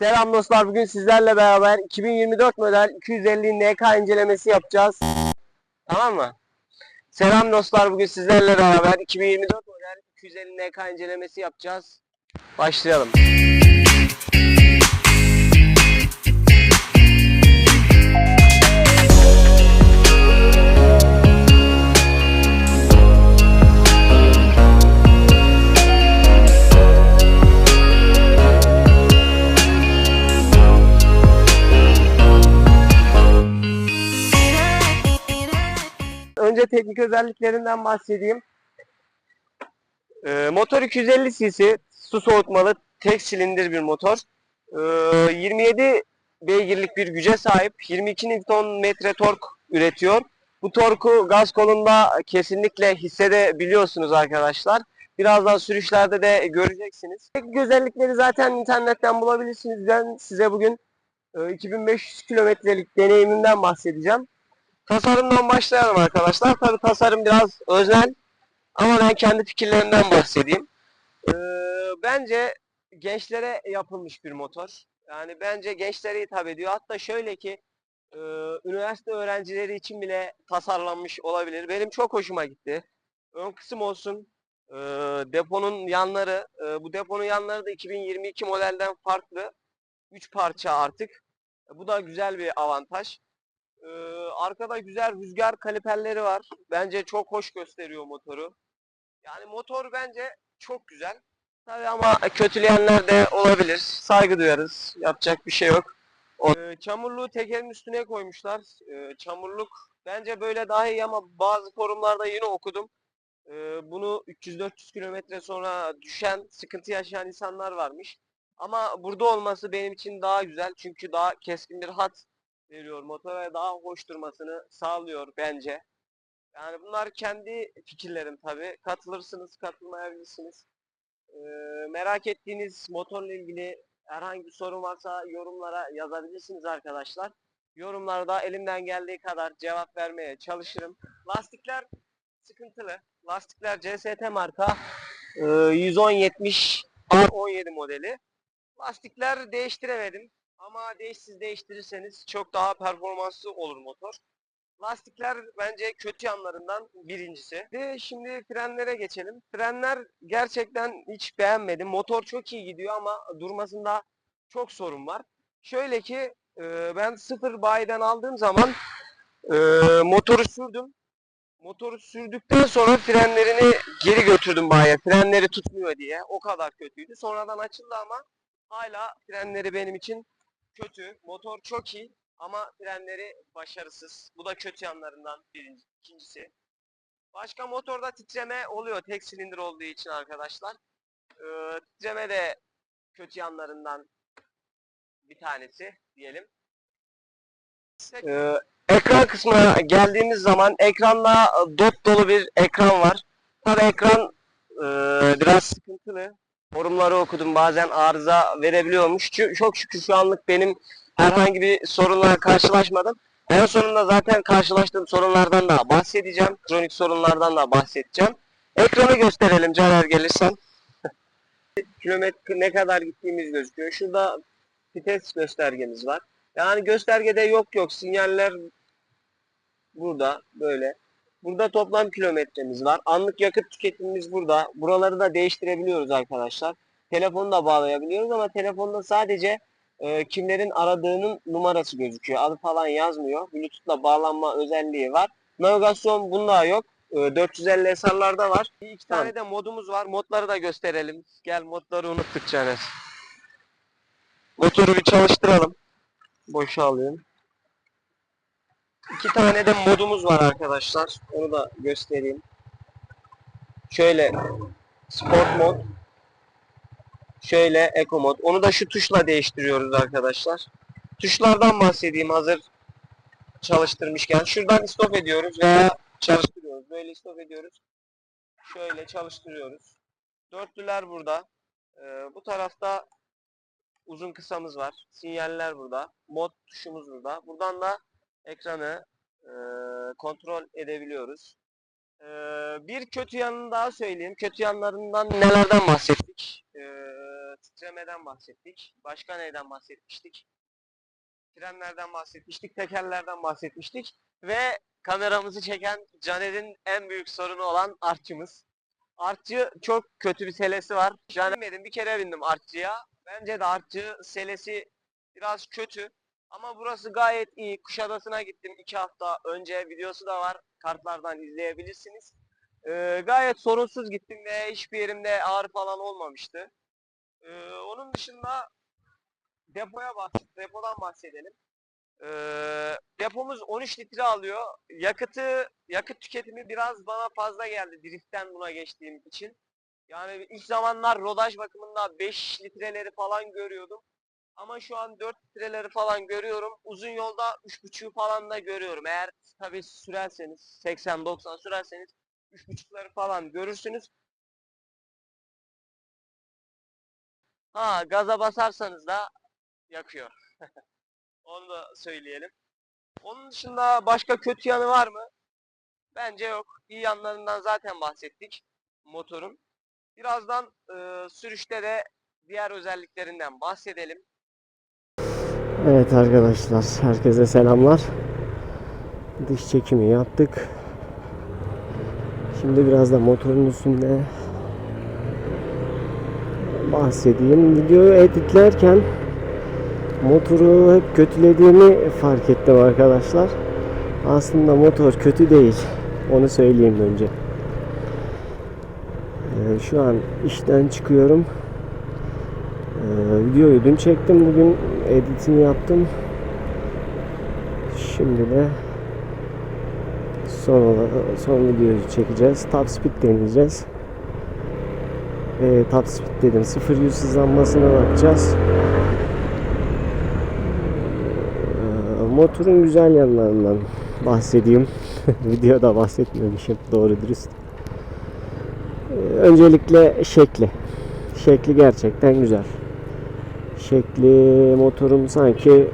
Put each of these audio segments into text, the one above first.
Selam dostlar. Bugün sizlerle beraber 2024 model 250 NK incelemesi yapacağız. Tamam mı? Selam dostlar. Bugün sizlerle beraber 2024 model 250 NK incelemesi yapacağız. Başlayalım. Önce teknik özelliklerinden bahsedeyim. Ee, motor 250 cc, su soğutmalı, tek silindir bir motor. Ee, 27 beygirlik bir güce sahip, 22 Nm tork üretiyor. Bu torku gaz kolunda kesinlikle hissedebiliyorsunuz arkadaşlar. Birazdan sürüşlerde de göreceksiniz. Teknik özellikleri zaten internetten bulabilirsiniz. Ben size bugün e, 2500 kilometrelik deneyimimden bahsedeceğim. Tasarımdan başlayalım arkadaşlar. Tabi tasarım biraz özel ama ben kendi fikirlerimden bahsedeyim. Ee, bence gençlere yapılmış bir motor. Yani bence gençlere hitap ediyor. Hatta şöyle ki e, üniversite öğrencileri için bile tasarlanmış olabilir. Benim çok hoşuma gitti. Ön kısım olsun, e, deponun yanları, e, bu deponun yanları da 2022 modelden farklı. 3 parça artık. Bu da güzel bir avantaj. Ee, arkada güzel rüzgar kaliperleri var. Bence çok hoş gösteriyor motoru. Yani motor bence çok güzel. Tabii ama kötüleyenler de olabilir. Saygı duyarız. Yapacak bir şey yok. Ee, çamurluğu tekerin üstüne koymuşlar. Ee, çamurluk bence böyle daha iyi ama bazı forumlarda yine okudum. Ee, bunu 300-400 kilometre sonra düşen, sıkıntı yaşayan insanlar varmış. Ama burada olması benim için daha güzel. Çünkü daha keskin bir hat veriyor. Motora daha hoş durmasını sağlıyor bence. Yani bunlar kendi fikirlerim tabi. Katılırsınız, katılmayabilirsiniz. Ee, merak ettiğiniz motorla ilgili herhangi bir sorun varsa yorumlara yazabilirsiniz arkadaşlar. Yorumlarda elimden geldiği kadar cevap vermeye çalışırım. Lastikler sıkıntılı. Lastikler CST marka e, 110-70 R17 modeli. Lastikler değiştiremedim. Ama değişsiz değiştirirseniz çok daha performanslı olur motor. Lastikler bence kötü yanlarından birincisi. Ve şimdi frenlere geçelim. Frenler gerçekten hiç beğenmedim. Motor çok iyi gidiyor ama durmasında çok sorun var. Şöyle ki e, ben sıfır bayiden aldığım zaman e, motoru sürdüm. Motoru sürdükten sonra frenlerini geri götürdüm bayiye. Frenleri tutmuyor diye. O kadar kötüydü. Sonradan açıldı ama hala frenleri benim için kötü. Motor çok iyi ama frenleri başarısız. Bu da kötü yanlarından birinci, ikincisi. Başka motorda titreme oluyor tek silindir olduğu için arkadaşlar. Ee, titreme de kötü yanlarından bir tanesi diyelim. Ee, ekran kısmına geldiğimiz zaman ekranda dop dolu bir ekran var. Tabi ekran e, biraz sıkıntılı. Forumları okudum bazen arıza verebiliyormuş. Çok şükür şu anlık benim herhangi bir sorunla karşılaşmadım. En sonunda zaten karşılaştığım sorunlardan da bahsedeceğim. Kronik sorunlardan da bahsedeceğim. Ekranı gösterelim Caner gelirsen. Kilometre ne kadar gittiğimiz gözüküyor. Şurada vites göstergemiz var. Yani göstergede yok yok sinyaller burada böyle. Burada toplam kilometremiz var. Anlık yakıt tüketimimiz burada. Buraları da değiştirebiliyoruz arkadaşlar. Telefonu da bağlayabiliyoruz ama telefonda sadece e, kimlerin aradığının numarası gözüküyor. Adı falan yazmıyor. Bluetooth'la bağlanma özelliği var. Navigasyon bunda yok. E, 450 SR'larda var. Bir iki tane de modumuz var. Modları da gösterelim. Gel modları unuttuk Caner. Motoru bir çalıştıralım. Boşa alayım. İki tane de modumuz var arkadaşlar. Onu da göstereyim. Şöyle sport mod. Şöyle eco mod. Onu da şu tuşla değiştiriyoruz arkadaşlar. Tuşlardan bahsedeyim hazır çalıştırmışken. Şuradan stop ediyoruz veya çalıştırıyoruz. Böyle stop ediyoruz. Şöyle çalıştırıyoruz. Dörtlüler burada. Ee, bu tarafta uzun kısamız var. Sinyaller burada. Mod tuşumuz burada. Buradan da ekranı e, kontrol edebiliyoruz. E, bir kötü yanını daha söyleyeyim. Kötü yanlarından nelerden bahsettik? E, titremeden bahsettik. Başka neyden bahsetmiştik? Frenlerden bahsetmiştik, tekerlerden bahsetmiştik. Ve kameramızı çeken Caner'in en büyük sorunu olan artçımız. Artçı çok kötü bir selesi var. Caner'in bir kere bindim artçıya. Bence de artçı selesi biraz kötü. Ama burası gayet iyi. Kuşadası'na gittim iki hafta önce. Videosu da var. Kartlardan izleyebilirsiniz. Ee, gayet sorunsuz gittim ve hiçbir yerimde ağrı falan olmamıştı. Ee, onun dışında depoya bahset, depodan bahsedelim. Ee, depomuz 13 litre alıyor. Yakıtı, yakıt tüketimi biraz bana fazla geldi driftten buna geçtiğim için. Yani ilk zamanlar rodaj bakımında 5 litreleri falan görüyordum. Ama şu an 4 litreleri falan görüyorum. Uzun yolda 3.5'ü falan da görüyorum. Eğer tabii sürerseniz 80-90 sürerseniz 3.5'ları falan görürsünüz. Ha gaza basarsanız da yakıyor. Onu da söyleyelim. Onun dışında başka kötü yanı var mı? Bence yok. İyi yanlarından zaten bahsettik motorun. Birazdan e, sürüşte de diğer özelliklerinden bahsedelim. Evet arkadaşlar, herkese selamlar. Dış çekimi yaptık. Şimdi biraz da motorun üstünde bahsedeyim. Videoyu editlerken motoru hep kötülediğimi fark ettim arkadaşlar. Aslında motor kötü değil. Onu söyleyeyim önce. Ee, şu an işten çıkıyorum. Videoyu dün çektim. Bugün editini yaptım. Şimdi de son, son videoyu çekeceğiz. Top speed deneyeceğiz. Ee, top speed dedim. 0-100 hızlanmasına bakacağız. Ee, motorun güzel yanlarından bahsedeyim. Videoda bahsetmemişim doğru dürüst. Ee, öncelikle şekli. Şekli gerçekten güzel. Şekli motorum sanki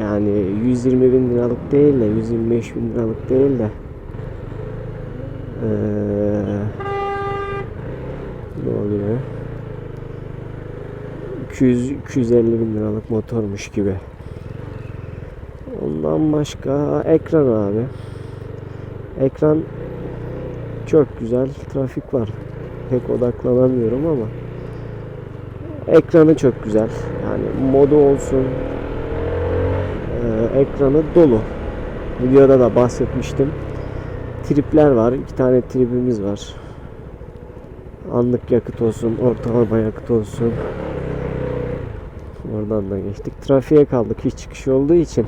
yani 120 bin liralık değil de 125 bin liralık değil de eee ne oluyor? 200 250 bin liralık motormuş gibi. Ondan başka ekran abi. Ekran çok güzel trafik var. Pek odaklanamıyorum ama ekranı çok güzel. Yani modu olsun ee, ekranı dolu. Videoda da bahsetmiştim. Tripler var iki tane tribimiz var. Anlık yakıt olsun ortalama yakıt olsun. Oradan da geçtik. Trafiğe kaldık hiç çıkış olduğu için.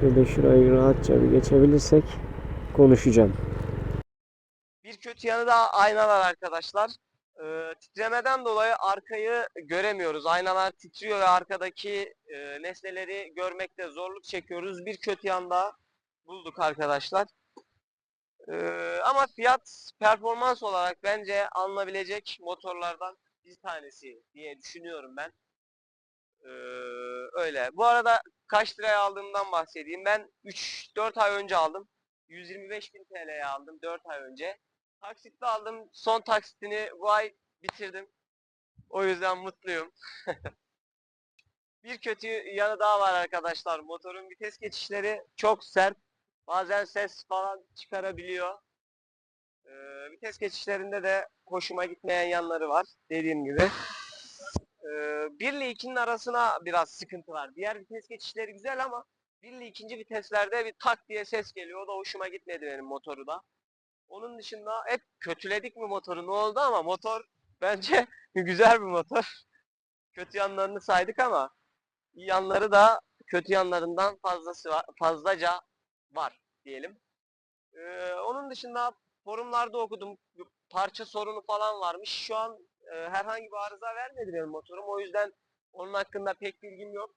Şöyle şurayı rahatça bir geçebilirsek konuşacağım. Bir kötü yanı da aynalar arkadaşlar. Ee, titremeden dolayı arkayı göremiyoruz. Aynalar titriyor ve arkadaki e, nesneleri görmekte zorluk çekiyoruz. Bir kötü yan daha bulduk arkadaşlar. Ee, ama fiyat performans olarak bence alınabilecek motorlardan bir tanesi diye düşünüyorum ben. Ee, öyle. Bu arada kaç liraya aldığımdan bahsedeyim. Ben 3-4 ay önce aldım. 125.000 TL'ye aldım 4 ay önce. Taksitle aldım. Son taksitini bu ay bitirdim. O yüzden mutluyum. bir kötü yanı daha var arkadaşlar. Motorun vites geçişleri çok sert. Bazen ses falan çıkarabiliyor. Ee, vites geçişlerinde de hoşuma gitmeyen yanları var. Dediğim gibi. Ee, 1 ile 2'nin arasına biraz sıkıntı var. Diğer vites geçişleri güzel ama 1 ile 2. viteslerde bir tak diye ses geliyor. O da hoşuma gitmedi benim motoru da. Onun dışında hep kötüledik mi motoru ne oldu ama motor bence güzel bir motor. Kötü yanlarını saydık ama iyi yanları da kötü yanlarından fazlası var, fazlaca var diyelim. Ee, onun dışında forumlarda okudum parça sorunu falan varmış. Şu an e, herhangi bir arıza vermedi benim motorum. O yüzden onun hakkında pek bilgim yok.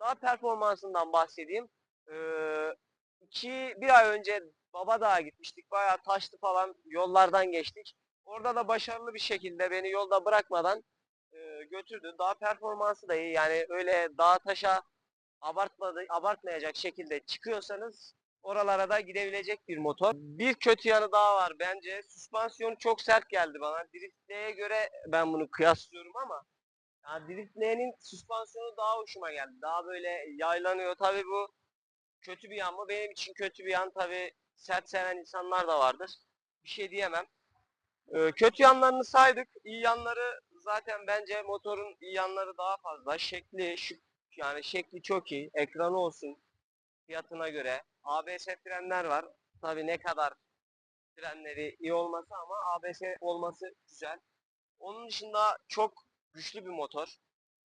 Daha performansından bahsedeyim. Ee, iki, bir ay önce Babadağ'a gitmiştik. Bayağı taşlı falan yollardan geçtik. Orada da başarılı bir şekilde beni yolda bırakmadan e, götürdü. Daha performansı da iyi. Yani öyle dağ taşa abartmadı, abartmayacak şekilde çıkıyorsanız oralara da gidebilecek bir motor. Bir kötü yanı daha var bence. Süspansiyonu çok sert geldi bana. Driftley'e göre ben bunu kıyaslıyorum ama yani Driftley'nin süspansiyonu daha hoşuma geldi. Daha böyle yaylanıyor. Tabii bu kötü bir yan mı? Benim için kötü bir yan. Tabii sert seven insanlar da vardır. Bir şey diyemem. Ee, kötü yanlarını saydık. İyi yanları zaten bence motorun iyi yanları daha fazla. Şekli şu yani şekli çok iyi. Ekranı olsun fiyatına göre. ABS frenler var. Tabii ne kadar frenleri iyi olması ama ABS olması güzel. Onun dışında çok güçlü bir motor.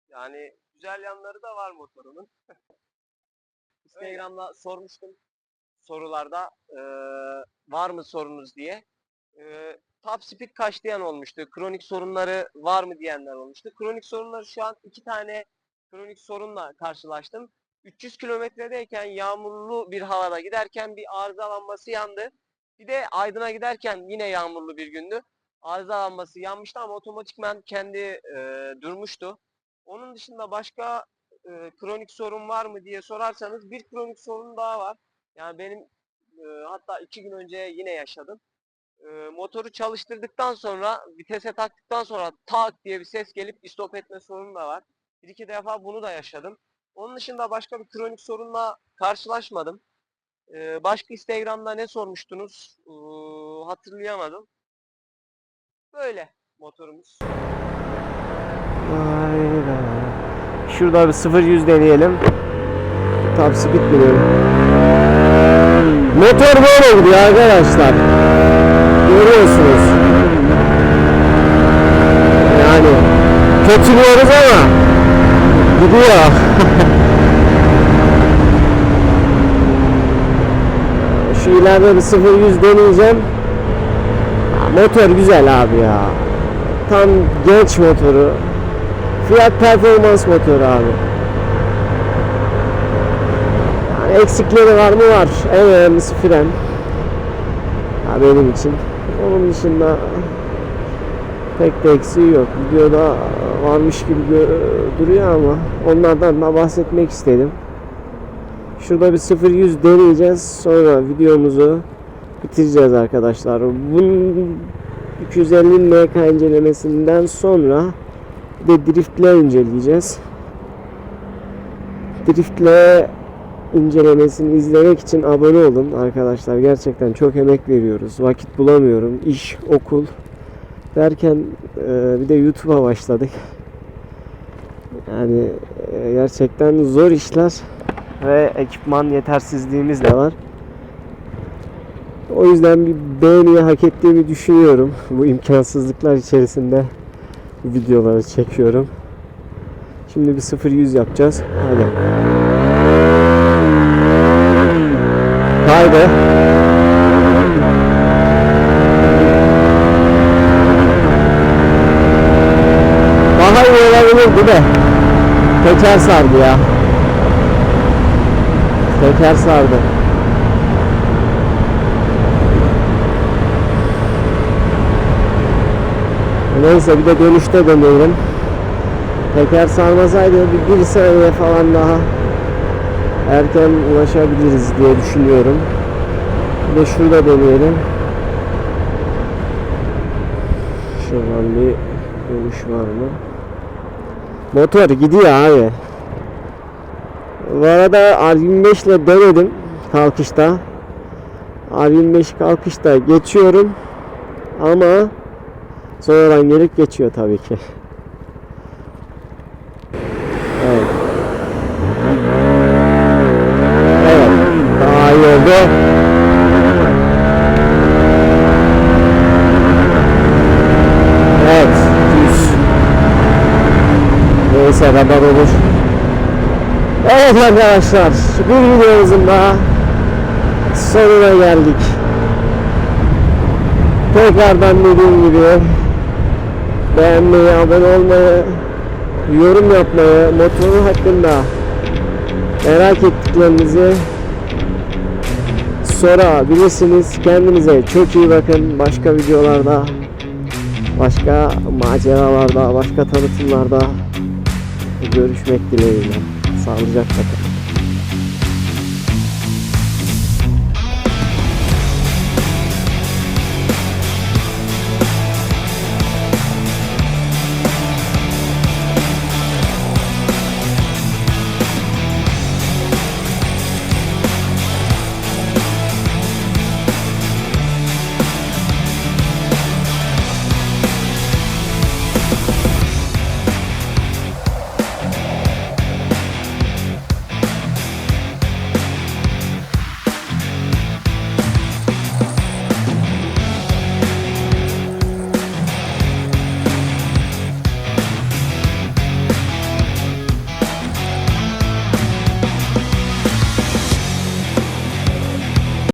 Yani güzel yanları da var motorunun. Instagram'da sormuştum sorularda eee, var mı sorunuz diye. Eee top speed kaç diyen olmuştu. Kronik sorunları var mı diyenler olmuştu. Kronik sorunları şu an iki tane kronik sorunla karşılaştım. 300 kilometredeyken yağmurlu bir havada giderken bir arıza lambası yandı. Bir de Aydın'a giderken yine yağmurlu bir gündü. Arıza lambası yanmıştı ama otomatikman kendi eee, durmuştu. Onun dışında başka eee, kronik sorun var mı diye sorarsanız bir kronik sorun daha var. Yani benim eee, hatta iki gün önce yine yaşadım. Eee, motoru çalıştırdıktan sonra vitese taktıktan sonra tak diye bir ses gelip istop etme sorunu da var. Bir iki defa bunu da yaşadım. Onun dışında başka bir kronik sorunla karşılaşmadım. Eee, başka Instagram'da ne sormuştunuz? Eee, hatırlayamadım. Böyle motorumuz. Vay. Şurada bir 0-100 deneyelim. Top speed biniyorum. Motor böyle gidiyor arkadaşlar. Görüyorsunuz. Yani kötülüyoruz ama gidiyor. Şu ileride bir 0-100 deneyeceğim. Motor güzel abi ya. Tam genç motoru. Fiyat performans motoru abi. Yani eksikleri var mı var. En önemlisi fren. Ya benim için. Onun dışında pek de eksiği yok. Videoda varmış gibi duruyor ama onlardan da bahsetmek istedim. Şurada bir 0-100 deneyeceğiz. Sonra videomuzu bitireceğiz arkadaşlar. Bunun 250 MK incelemesinden sonra bir de driftle inceleyeceğiz. Driftle incelemesini izlemek için abone olun arkadaşlar. Gerçekten çok emek veriyoruz. Vakit bulamıyorum. İş, okul derken e, bir de YouTube'a başladık. Yani e, gerçekten zor işler ve ekipman yetersizliğimiz de var. O yüzden bir beğeniyi hak ettiğimi düşünüyorum. Bu imkansızlıklar içerisinde videoları çekiyorum. Şimdi bir 0-100 yapacağız. Hadi. Haydi. Daha iyi olabilirdi de. Teker sardı ya. Teker sardı. Neyse bir de dönüşte deneyelim. Teker sarmasaydı bir, bir saniye falan daha erken ulaşabiliriz diye düşünüyorum. Bir de şurada deneyelim. Şuradan bir dönüş var mı? Motor gidiyor abi. Bu arada R25 ile denedim kalkışta. R25 kalkışta geçiyorum. Ama sonradan gelip geçiyor tabii ki. Evet. Evet. Daha iyi oldu. Evet. Düz. Kadar olur. Evet arkadaşlar. Bir videomuzun daha sonuna geldik. Tekrardan dediğim gibi beğenmeyi, abone olmayı, yorum yapmayı, motoru hakkında merak ettiklerinizi sorabilirsiniz. Kendinize çok iyi bakın. Başka videolarda, başka maceralarda, başka tanıtımlarda görüşmek dileğiyle. Sağlıcakla kalın.